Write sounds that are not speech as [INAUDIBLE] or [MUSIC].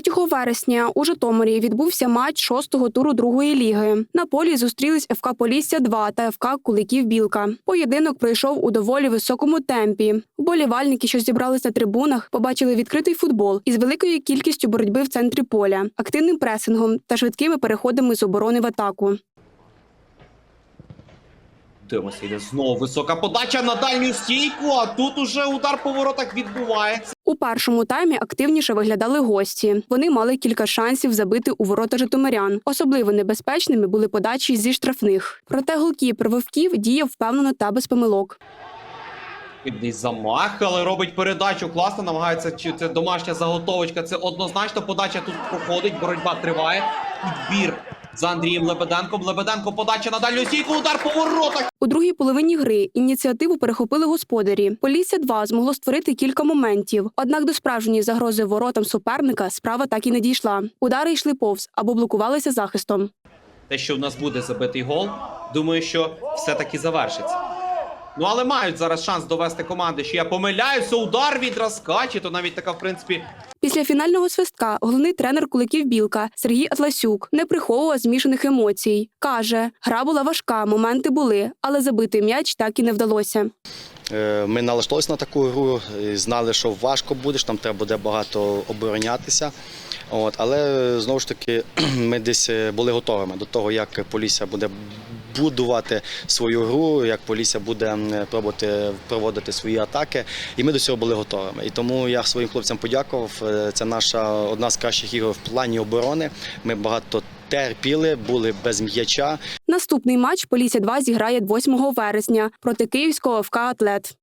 3 вересня у Житомирі відбувся матч шостого туру другої ліги. На полі зустрілись ФК Полісся 2 та ФК Куликів Білка. Поєдинок пройшов у доволі високому темпі. Вболівальники, що зібрались на трибунах, побачили відкритий футбол із великою кількістю боротьби в центрі поля, активним пресингом та швидкими переходами з оборони в атаку. Дивимося, йде знову висока подача на дальню стійку, а тут уже удар по воротах відбувається. У першому таймі активніше виглядали гості. Вони мали кілька шансів забити у ворота житомирян. Особливо небезпечними були подачі зі штрафних. Проте голкіпер вовків діяв впевнено та без помилок. Десь замах, але робить передачу. Класно намагається. Чи це домашня заготовочка? Це однозначно подача тут проходить. Боротьба триває. Підбір за Андрієм Лебеденком. Лебеденко подача на дальню стійку. Удар по воротах. У другій половині гри ініціативу перехопили господарі. Полісся 2 змогло створити кілька моментів. Однак до справжньої загрози воротам суперника справа так і не дійшла. Удари йшли повз або блокувалися захистом. Те, що в нас буде забитий гол, думаю, що все таки завершиться. Ну але мають зараз шанс довести команди, що я помиляюся. Удар від Раскачі, то навіть така, в принципі, Після фінального свистка головний тренер куликів Білка Сергій Атласюк не приховував змішаних емоцій. Каже, гра була важка, моменти були, але забити м'яч так і не вдалося. Е, Ми налаштовувалися на таку гру, знали, що важко буде, що там треба буде багато оборонятися. От, але знову ж таки [CLEARS THROAT] ми десь е, були готовими до того, як Полісся буде будувати свою гру, як Полісся буде пробувати проводити свої атаки. І ми до цього були готовими. І тому я своїм хлопцям подякував. Е, Це наша одна з кращих ігор в плані оборони. Ми багато терпіли, були без м'яча. Наступний матч Полісся 2 зіграє 8 вересня проти київського ФК Атлет.